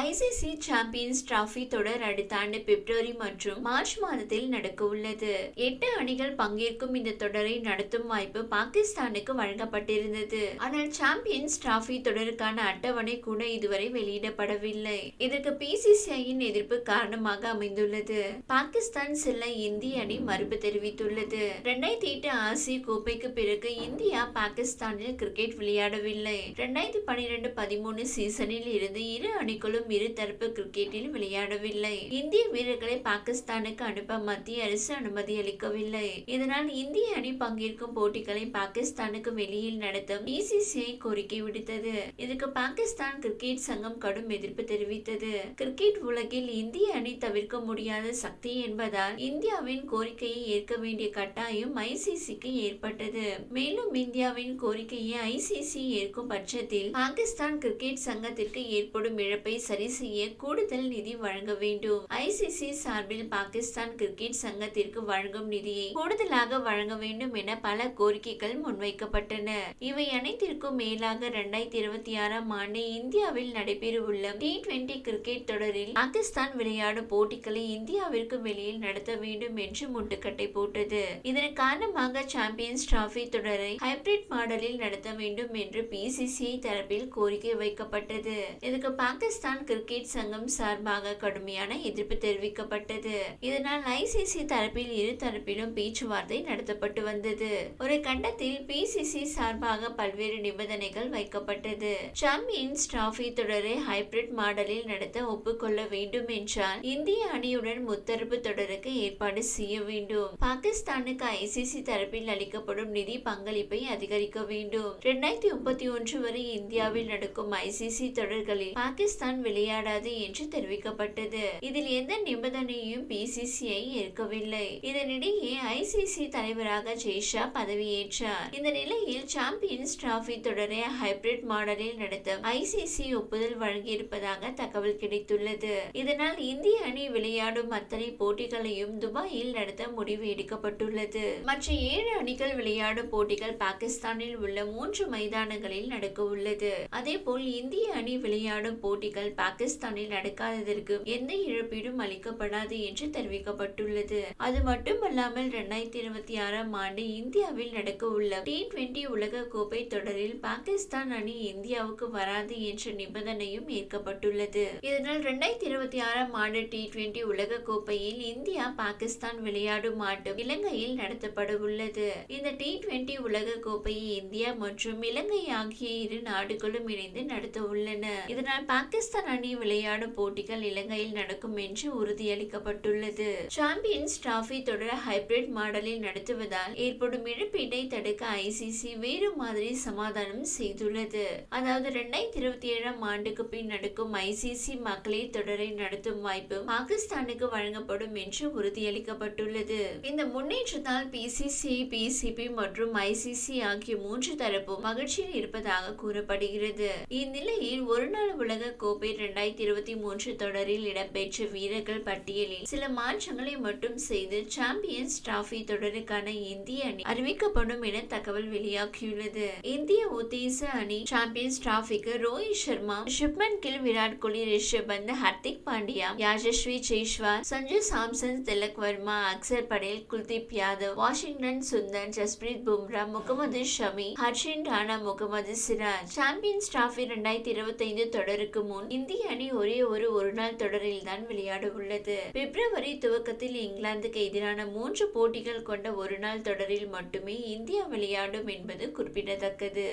ICC champions trophy தொடர் அடுத்த ஆண்டு பிப்ரவரி மற்றும் மார்ச் மாதத்தில் நடக்க உள்ளது. எட்டு அணிகள் பங்கேற்கும் இந்த தொடரை நடத்தும் வாய்ப்பு பாகிஸ்தானுக்கு வழங்கப்பட்டிருந்தது. ஆனால் சாம்பியன்ஸ் டிராபி தொடருக்கான அட்டவணை கூட இதுவரை வெளியிடப்படவில்லை. இதற்கு பிசிசிஐயின் எதிர்ப்பு காரணமாக அமைந்துள்ளது. பாகிஸ்தான் செல்ல இந்திய அணி மறுப்பு தெரிவித்துள்ளது. இரண்டாயிரத்தி எட்டு ஆசிய கோப்பைக்கு பிறகு இந்தியா பாகிஸ்தானில் கிரிக்கெட் விளையாடவில்லை. இரண்டாயிரத்தி பனிரெண்டு பதிமூணு சீசனில் இருந்து இரு அணிகளும் இருதரப்பு கிரிக்கெட்டில் விளையாடவில்லை. இந்திய வீரர்களை பாகிஸ்தானுக்கு அனுப்ப மத்திய அரசு அனுமதி அளிக்கவில்லை. இதனால் இந்திய அணி பங்கேற்கும் போட்டிகளை பாகிஸ்தானுக்கு வெளியில் நடத்தும் பிசிசிஐ கோரிக்கை விடுத்தது. இதுக்கு பாகிஸ்தான் கிரிக்கெட் சங்கம் கடும் எதிர்ப்பு தெரிவித்தது. கிரிக்கெட் உலகில் இந்திய அணி தவிர்க்க முடியாத சக்தி என்பதால் இந்தியாவின் கோரிக்கையை ஏற்க வேண்டிய கட்டாயம் ஐசிசிக்கு ஏற்பட்டது. மேலும் இந்தியாவின் கோரிக்கையை ஐசிசி ஏற்கும் பட்சத்தில் பாகிஸ்தான் கிரிக்கெட் சங்கத்திற்கு ஏற்படும் இழப்பை சரி செய்ய கூடுதல் நிதி வழங்க வேண்டும். ஐசிசி சார்பில் பாகிஸ்தான் கிரிக்கெட் சங்கத்திற்கு வழங்கும் நிதியை கூடுதலாக வழங்க வேண்டும் என பல கோரிக்கைகள் முன்வைக்கப்பட்டன. இவை அனைத்திற்கும் மேலாக இரண்டாயிரத்தி இருபத்தி ஆறாம் ஆண்டு இந்தியாவில் நடைபெறவுள்ள டி டுவெண்டி கிரிக்கெட் தொடரில் பாகிஸ்தான் விளையாடும் போட்டிகளை இந்தியாவிற்கு வெளியில் நடத்த வேண்டும் என்று முட்டுக்கட்டை போட்டது. இதன் காரணமாக சாம்பியன்ஸ் டிராபி தொடரை ஹைபிரிட் மாடலில் நடத்த வேண்டும் என்று பிசிசிஐ தரப்பில் கோரிக்கை வைக்கப்பட்டது. இதுக்கு பாகிஸ்தான் கிரிக்கெட் சங்கம் சார்பாக கடுமையான எதிர்ப்பு தெரிவிக்கப்பட்டது. இதனால் ஐசிசி தரப்பில் இரு தரப்பிலும் பேச்சுவார்த்தை நடத்தப்பட்டு வந்தது. ஒரு கட்டத்தில் பிசிசி சார்பாக பல்வேறு நிபந்தனைகள் வைக்கப்பட்டது. சாம்பியன்ஸ் டிராபி தொடரை ஹைபிரிட் மாடலில் நடத்த ஒப்புக்கொள்ள வேண்டும் என்றால் இந்திய அணியுடன் முத்தரப்பு தொடருக்கு ஏற்பாடு செய்ய வேண்டும். பாகிஸ்தானுக்கு ஐசிசி தரப்பில் அளிக்கப்படும் நிதி பங்களிப்பை அதிகரிக்க வேண்டும். இரண்டாயிரத்தி முப்பத்தி ஒன்று வரை இந்தியாவில் நடக்கும் ஐசிசி தொடர்களில் பாகிஸ்தான் விளையாடாது என்று தெரிவிக்கப்பட்டது. இதில் எந்த நிபந்தனையும் பிசிசிஐ ஏற்கவில்லை. இதனிடையே ஐசிசி தலைவராக ஜெய்ஷா பதவியேற்றார். இந்த நிலையில் சாம்பியன்ஸ் டிராபி தொடரை ஹைபிரிட் மாடலில் நடத்த ஐசிசி ஒப்புதல் வழங்கியிருப்பதாக தகவல் கிடைத்துள்ளது. இதனால் இந்திய அணி விளையாடும் அத்தனை போட்டிகளையும் துபாயில் நடத்த முடிவு எடுக்கப்பட்டுள்ளது. மற்ற ஏழு அணிகள் விளையாடும் போட்டிகள் பாகிஸ்தானில் உள்ள மூன்று மைதானங்களில் நடக்க உள்ளது அதே போல் இந்திய அணி விளையாடும் போட்டிகள் பாகிஸ்தானில் நடக்காததற்கு எந்த இழப்பீடும் அளிக்கப்படாது என்று தெரிவிக்கப்பட்டுள்ளது. அது மட்டுமல்லாமல் இரண்டாயிரத்தி இருபத்தி ஆறாம் ஆண்டு இந்தியாவில் நடக்க உள்ள டி டுவெண்டி உலக கோப்பை தொடரில் பாகிஸ்தான் அணி இந்தியாவுக்கு வராது என்ற நிபந்தனையும் ஏற்கப்பட்டுள்ளது. இதனால் இரண்டாயிரத்தி இருபத்தி ஆறாம் ஆண்டு டி டுவெண்டி உலக கோப்பையில் இந்தியா பாகிஸ்தான் விளையாடும் ஆட்டம் இலங்கையில் நடத்தப்பட உள்ளது இந்த டி டுவெண்டி உலக கோப்பையை இந்தியா மற்றும் இலங்கை ஆகிய இரு நாடுகளும் இணைந்து நடத்த உள்ளன இதனால் பாகிஸ்தான் அணி விளையாடும் போட்டிகள் இலங்கையில் நடக்கும் என்று உறுதியளிக்கப்பட்டுள்ளது. சாம்பியன்ஸ் டிராபி தொடர் ஹைபிரிட் மாடலில் நடத்துவதால் ஏற்படும் இழப்பீட்டை தடுக்க ஐசிசி வேறு மாதிரி சமாதானம் செய்துள்ளது. அதாவது இரண்டாயிரத்தி இருபத்தி ஏழாம் ஆண்டுக்கு பின் நடக்கும் ஐசிசி மகளிர் தொடரை நடத்தும் வாய்ப்பு பாகிஸ்தானுக்கு வழங்கப்படும் என்று உறுதியளிக்கப்பட்டுள்ளது. இந்த முன்னேற்றத்தால் பிசிசி பிசிபி மற்றும் ஐசிசி ஆகிய மூன்று தரப்பும் மகிழ்ச்சியில் இருப்பதாக கூறப்படுகிறது. இந்நிலையில் ஒருநாள் உலக கோப்பை கிரிக்கெட் இரண்டாயிரத்தி இருபத்தி மூன்று தொடரில் இடம்பெற்ற வீரர்கள் பட்டியலில் சில மாற்றங்களை மட்டும் செய்து சாம்பியன்ஸ் டிராபி தொடருக்கான இந்திய அணி அறிவிக்கப்படும் என தகவல் வெளியாகியுள்ளது. இந்திய உத்தேச அணி champions டிராபிக்கு Rohit Sharma Shubman Gill Virat Kohli Rishabh Pant Hardik Pandya Yashasvi Jaiswal Sanju Samson Tilak Varma Axar Patel Kuldeep Yadav Washington Sundar Jasprit Bumrah Mohammed Shami Harshit Rana Mohammed Siraj. Champions trophy இரண்டாயிரத்தி இருபத்தி ஐந்து தொடருக்கு முன் இந்திய அணி ஒரே ஒரு ஒருநாள் தொடரில் தான் விளையாட உள்ளது பிப்ரவரி துவக்கத்தில் இங்கிலாந்துக்கு எதிரான மூன்று போட்டிகள் கொண்ட ஒருநாள் தொடரில் மட்டுமே இந்தியா விளையாடும் என்பது குறிப்பிடத்தக்கது.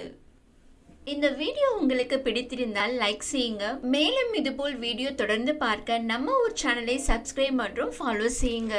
இந்த வீடியோ உங்களுக்கு பிடித்திருந்தால் லைக் செய்யுங்க. மேலும் இதுபோல் வீடியோ தொடர்ந்து பார்க்க நம்ம ஒரு சேனலை சப்ஸ்கிரைப் மற்றும் ஃபாலோ செய்யுங்க.